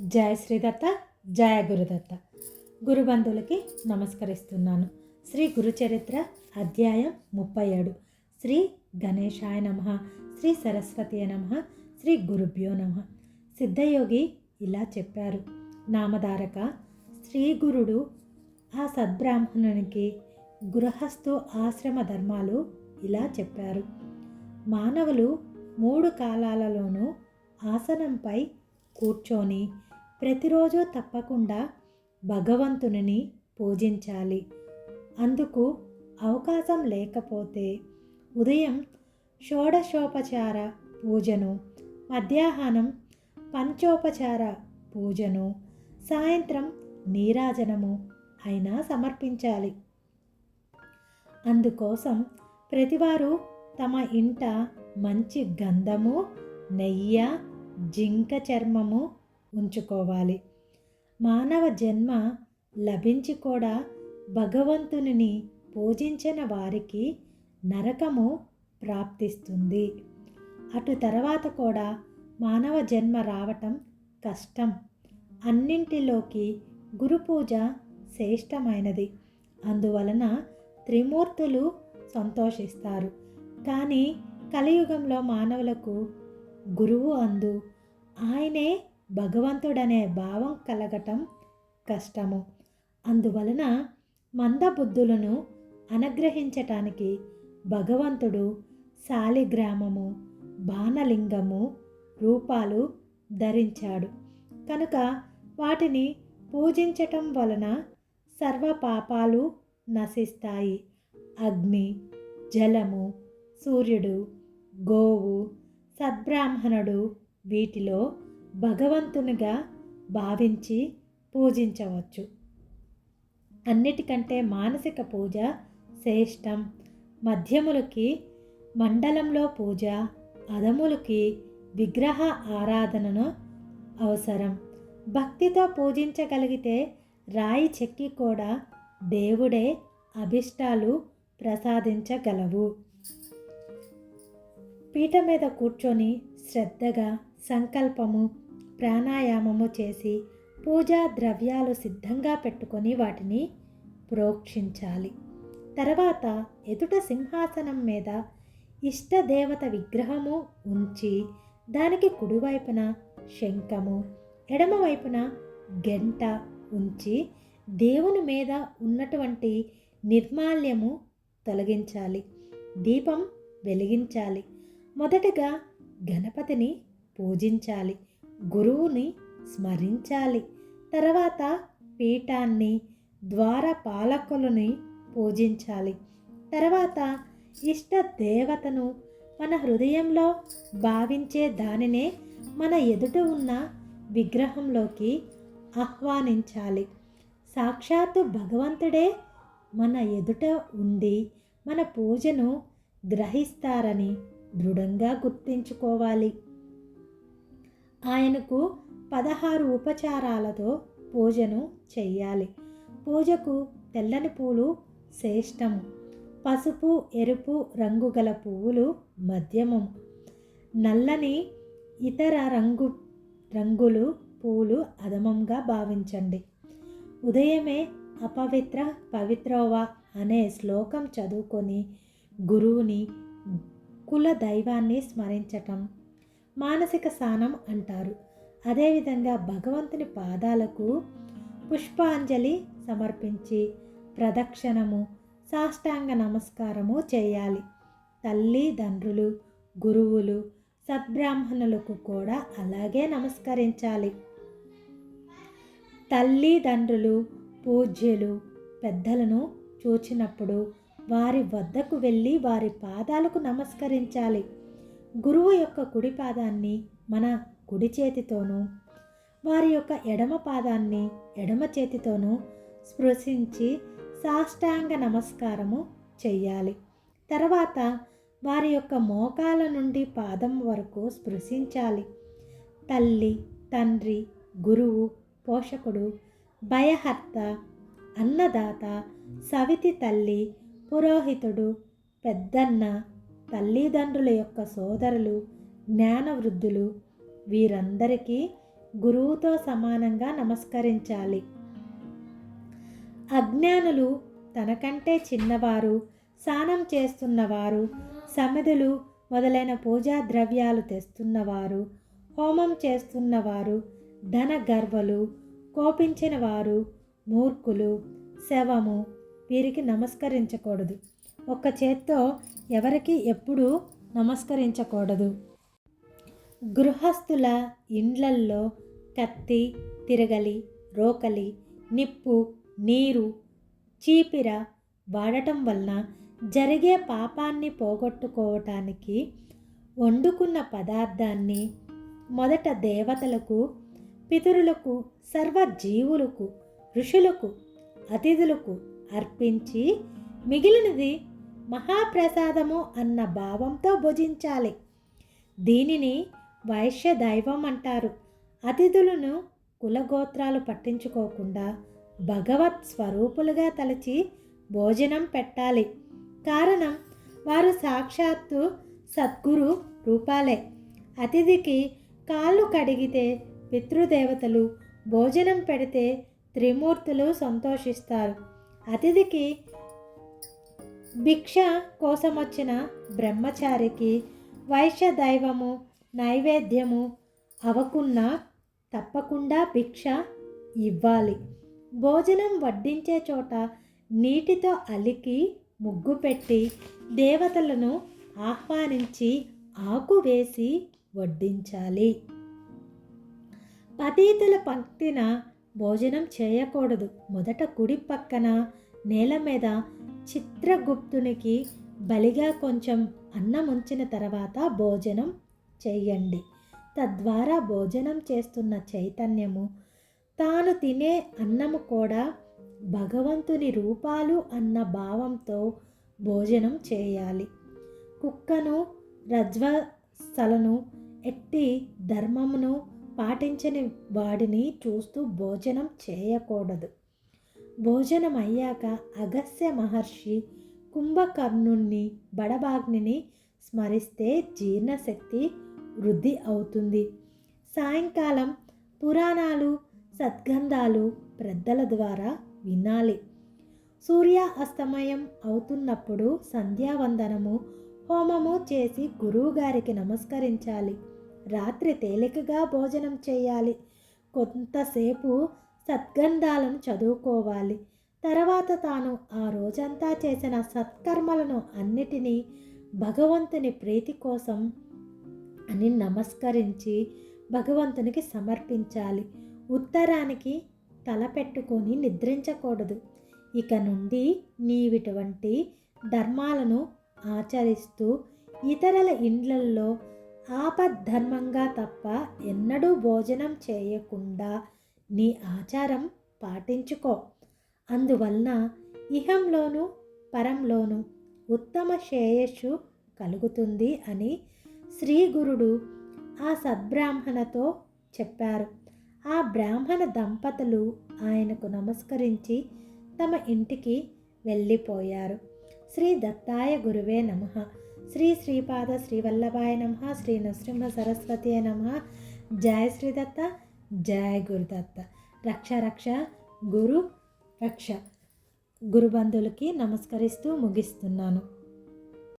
జయ శ్రీదత్త జయ గురుదత్త. గురుబంధువులకి నమస్కరిస్తున్నాను. శ్రీ గురుచరిత్ర అధ్యాయం ముప్పై ఏడు. శ్రీ గణేశాయ నమ శ్రీ సరస్వతి నమ శ్రీ గురుభ్యో నమ. సిద్ధయోగి ఇలా చెప్పారు. నామధారక శ్రీ గురుడు ఆ సద్బ్రాహ్మణునికి గృహస్థు ఆశ్రమ ధర్మాలు ఇలా చెప్పారు. మానవులు మూడు కాలాలలోనూ ఆసనంపై కూర్చొని ప్రతిరోజు తప్పకుండా భగవంతునిని పూజించాలి. అందుకు అవకాశం లేకపోతే ఉదయం షోడశోపచార పూజను మధ్యాహ్నం పంచోపచార పూజను సాయంత్రం నీరాజనము అయినా సమర్పించాలి. అందుకోసం ప్రతివారు తమ ఇంట మంచి గంధము నెయ్యి జింక చర్మము ఉంచుకోవాలి. మానవ జన్మ లభించి కూడా భగవంతుని పూజించిన వారికి నరకము ప్రాప్తిస్తుంది. అటు తర్వాత కూడా మానవ జన్మ రావటం కష్టం. అన్నింటిలోకి గురు పూజ శ్రేష్టమైనది. అందువలన త్రిమూర్తులు సంతోషిస్తారు. కానీ కలియుగంలో మానవులకు గురువు అందు ఆయనే భగవంతుడనే భావం కలగటం కష్టము. అందువలన మందబుద్ధులను అనుగ్రహించటానికి భగవంతుడు శాలిగ్రామము బాణలింగము రూపాలు ధరించాడు. కనుక వాటిని పూజించటం వలన సర్వ పాపాలు నశిస్తాయి. అగ్ని జలము సూర్యుడు గోవు సద్బ్రాహ్మణుడు వీటిలో భగవంతునిగా భావించి పూజించవచ్చు. అన్నిటికంటే మానసిక పూజ శ్రేష్టం. మధ్యములకి మండలంలో పూజ అదములకి విగ్రహ ఆరాధనను అవసరం. భక్తితో పూజించగలిగితే రాయి చెక్కి కూడా దేవుడే అభిష్టాలు ప్రసాదించగలవు. పీట మీద కూర్చొని శ్రద్ధగా సంకల్పము ప్రాణాయామము చేసి పూజా ద్రవ్యాలు సిద్ధంగా పెట్టుకొని వాటిని ప్రోక్షించాలి. తర్వాత ఎదుట సింహాసనం మీద ఇష్టదేవత విగ్రహము ఉంచి దానికి కుడివైపున శంఖము ఎడమవైపున గంట ఉంచి దేవుని మీద ఉన్నటువంటి నిర్మాల్యము తొలగించాలి. దీపం వెలిగించాలి. మొదటగా గణపతిని పూజించాలి. గురువుని స్మరించాలి. తర్వాత పీఠాన్ని ద్వారపాలకులని పూజించాలి. తర్వాత ఇష్ట దేవతను మన హృదయంలో భావించే దానినే మన ఎదుట ఉన్న విగ్రహంలోకి ఆహ్వానించాలి. సాక్షాత్తు భగవంతుడే మన ఎదుట ఉండి మన పూజను గ్రహిస్తారని దృఢంగా గుర్తించుకోవాలి. ఆయనకు పదహారు ఉపచారాలతో పూజను చెయ్యాలి. పూజకు తెల్లని పూలు శ్రేష్టము. పసుపు ఎరుపు రంగు గల పువ్వులు మధ్యమం. నల్లని ఇతర రంగు రంగులు పూలు అధమంగా భావించండి. ఉదయమే అపవిత్ర పవిత్రోవా అనే శ్లోకం చదువుకొని గురువుని కుల దైవాన్ని స్మరించటం మానసిక స్నానం అంటారు. అదేవిధంగా భగవంతుని పాదాలకు పుష్పాంజలి సమర్పించి ప్రదక్షిణము సాష్టాంగ నమస్కారము చేయాలి. తల్లి తండ్రులు గురువులు సద్బ్రాహ్మణులకు కూడా అలాగే నమస్కరించాలి. తల్లిదండ్రులు పూజ్యులు పెద్దలను చూచినప్పుడు వారి వద్దకు వెళ్ళి వారి పాదాలకు నమస్కరించాలి. గురువు యొక్క కుడి పాదాన్ని మన కుడి చేతితోనూ వారి యొక్క ఎడమ పాదాన్ని ఎడమ చేతితోనూ స్పృశించి సాష్టాంగ నమస్కారము చెయ్యాలి. తర్వాత వారి యొక్క మోకాల నుండి పాదం వరకు స్పృశించాలి. తల్లి తండ్రి గురువు పోషకుడు భయహర్త అన్నదాత సవితి తల్లి పురోహితుడు పెద్దన్న తల్లిదండ్రుల యొక్క సోదరులు జ్ఞానవృద్ధులు వీరందరికీ గురువుతో సమానంగా నమస్కరించాలి. అజ్ఞానులు తనకంటే చిన్నవారు స్నానం చేస్తున్నవారు సమిధులు మొదలైన పూజా ద్రవ్యాలు తెస్తున్నవారు హోమం చేస్తున్నవారు ధన గర్వలు కోపించిన వారు మూర్ఖులు శవము వీరికి నమస్కరించకూడదు. ఒక్క చేత్తో ఎవరికి ఎప్పుడూ నమస్కరించకూడదు. గృహస్థుల ఇండ్లల్లో కత్తి తిరగలి రోకలి నిప్పు నీరు చీపిర వాడటం వలన జరిగే పాపాన్ని పోగొట్టుకోవటానికి వండుకున్న పదార్థాన్ని మొదట దేవతలకు పితరులకు సర్వజీవులకు ఋషులకు అతిథులకు అర్పించి మిగిలినది మహాప్రసాదము అన్న భావంతో భుజించాలి. దీనిని వైశ్య దైవం అంటారు. అతిథులను కులగోత్రాలు పట్టించుకోకుండా భగవత్ స్వరూపులుగా తలచి భోజనం పెట్టాలి. కారణం వారు సాక్షాత్తు సద్గురు రూపాలే. అతిథికి కాళ్ళు కడిగితే పితృదేవతలు భోజనం పెడితే త్రిమూర్తులు సంతోషిస్తారు. అతిథికి భిక్ష కోసం వచ్చిన బ్రహ్మచారికి వైశ్య దైవము నైవేద్యము అవకున్నా తప్పకుండా భిక్ష ఇవ్వాలి. భోజనం వడ్డించే చోట నీటితో అలికి ముగ్గు పెట్టి దేవతలను ఆహ్వానించి ఆకు వేసి వడ్డించాలి. పతీతుల పంక్తిన భోజనం చేయకూడదు. మొదట కుడి పక్కన నేల మీద చిత్రగుప్తునికి బలిగా కొంచెం అన్నం ఉంచిన తర్వాత భోజనం చేయండి తద్వారా భోజనం చేస్తున్న చైతన్యము తాను తినే అన్నము కూడా భగవంతుని రూపాలు అన్న భావంతో భోజనం చేయాలి. కుక్కను రజ్వస్థలను ఎట్టి ధర్మమును పాటించని వాడిని చూస్తూ భోజనం చేయకూడదు. భోజనం అయ్యాక అగస్య మహర్షి కుంభకర్ణుణ్ణి బడబాగ్నిని స్మరిస్తే జీర్ణశక్తి వృద్ధి అవుతుంది. సాయంకాలం పురాణాలు సద్గంధాలు పెద్దల ద్వారా వినాలి. సూర్య అస్తమయం అవుతున్నప్పుడు సంధ్యావందనము హోమము చేసి గురువుగారికి నమస్కరించాలి. రాత్రి తేలికగా భోజనం చేయాలి. కొంతసేపు సద్గంధాలను చదువుకోవాలి. తర్వాత తాను ఆ రోజంతా చేసిన సత్కర్మలను అన్నిటినీ భగవంతుని ప్రీతి కోసం అని నమస్కరించి భగవంతునికి సమర్పించాలి. ఉత్తరానికి తలపెట్టుకొని నిద్రించకూడదు. ఇక నుండి నీవిటువంటి ధర్మాలను ఆచరిస్తూ ఇతరుల ఇండ్లల్లో ఆపద్ధర్మంగా తప్ప ఎన్నడూ భోజనం చేయకుండా నీ ఆచారం పాటించుకో. అందువలన ఇహంలోను పరంలోను ఉత్తమ శ్రేయస్సు కలుగుతుంది అని శ్రీ గురుడు ఆ సద్బ్రాహ్మణతో చెప్పారు. ఆ బ్రాహ్మణ దంపతులు ఆయనకు నమస్కరించి తమ ఇంటికి వెళ్ళిపోయారు. శ్రీ దత్తాయ గురువే నమ. శ్రీ శ్రీపాద శ్రీవల్లభాయ నమ. శ్రీ నృసింహ సరస్వతి నమ. జయ శ్రీదత్త జయ గురుదత్త రక్ష రక్ష గురు రక్ష. గురుబంధులకి నమస్కరిస్తూ ముగిస్తున్నాను.